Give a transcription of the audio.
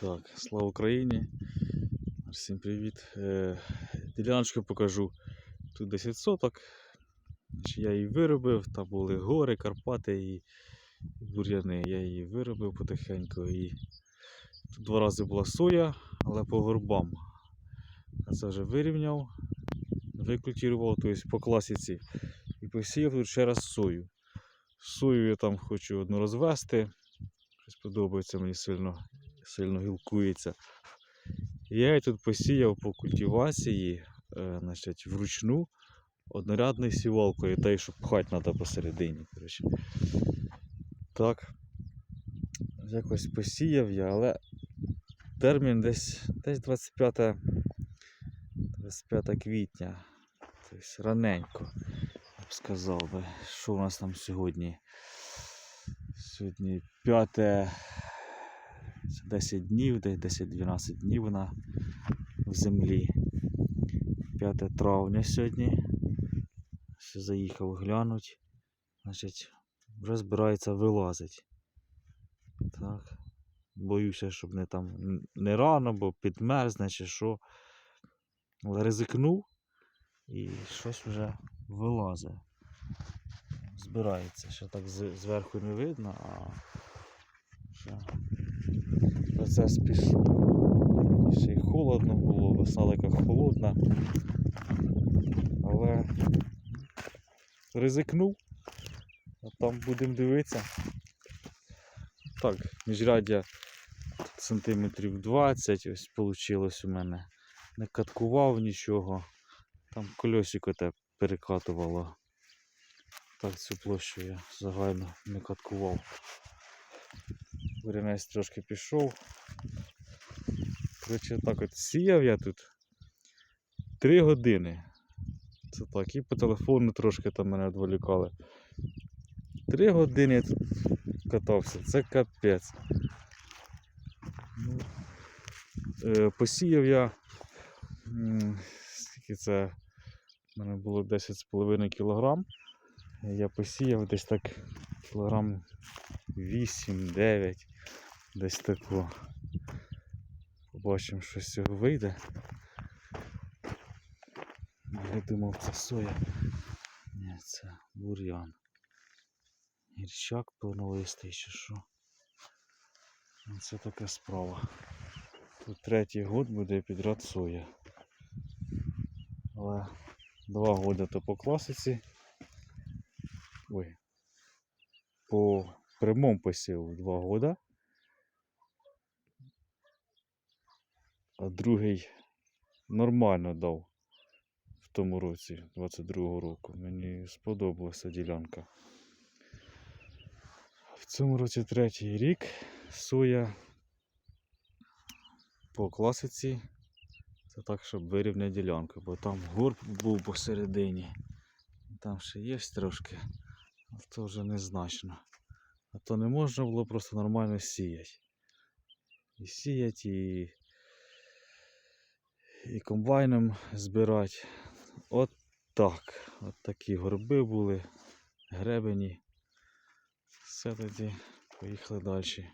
Так, слава Україні. Всім привіт. Е, діляночку покажу. Тут 10 соток. Я її виробив, там були гори, Карпати і бур'яни. Я її виробив потихеньку. І тут два рази була соя, але по горбам. А це вже вирівняв, викультивував, тобто по класіці. І посіяв тут ще раз сою. Сою я там хочу одну розвести. Щось подобається мені сильно, сильно гілкується. Я її тут посіяв по культивації, е, значить, вручну однорядною сівалкою, та й що пхати треба посередині. Коротше. Так. Якось посіяв я, але термін десь, десь 25, 25 квітня. Тобто раненько, я б сказав би. Що у нас там сьогодні? Сьогодні 5 це 10 днів, десь 10-12 днів вона в землі. 5 травня сьогодні. Ще заїхав глянуть. Значить, вже збирається вилазить. Так. Боюся, щоб не там не рано, бо підмерзне чи що. Але ризикнув і щось вже вилазить. Збирається. Ще так зверху не видно, а ще процес пішов. Ще й холодно було, веселика холодна. Але ризикнув. А там будемо дивитися. Так, міжряддя сантиметрів 20 ось вийшло у мене. Не каткував нічого. Там кольосико те перекатувало. Так, цю площу я загально не каткував. Бурянець трошки пішов. Коротше, так от сіяв я тут 3 години. Це так, і по телефону трошки там мене відволікали. Три години я тут катався, це капець. Ну, е, посіяв я. Скільки це? У мене було 10,5 кг. Я посіяв десь так кілограм 8-9, десь тако. Побачимо, що з цього вийде. Я думав, це соя. Ні, це бур'ян. Гірчак повнолистий чи що. Ну, Це така справа. Тут третій год буде підряд соя. Але два года то по класиці. Ой. По прямому посіву два года. А другий нормально дав в тому році, 22-го року. Мені сподобалася ділянка. В цьому році третій рік соя по класиці. Це так, щоб вирівняти ділянку, бо там горб був посередині. Там ще є трошки, але то вже незначно. А то не можна було просто нормально сіяти. І сіяти, і, і комбайном збирати. От так. От такі горби були, гребені. Все тоді, поїхали далі.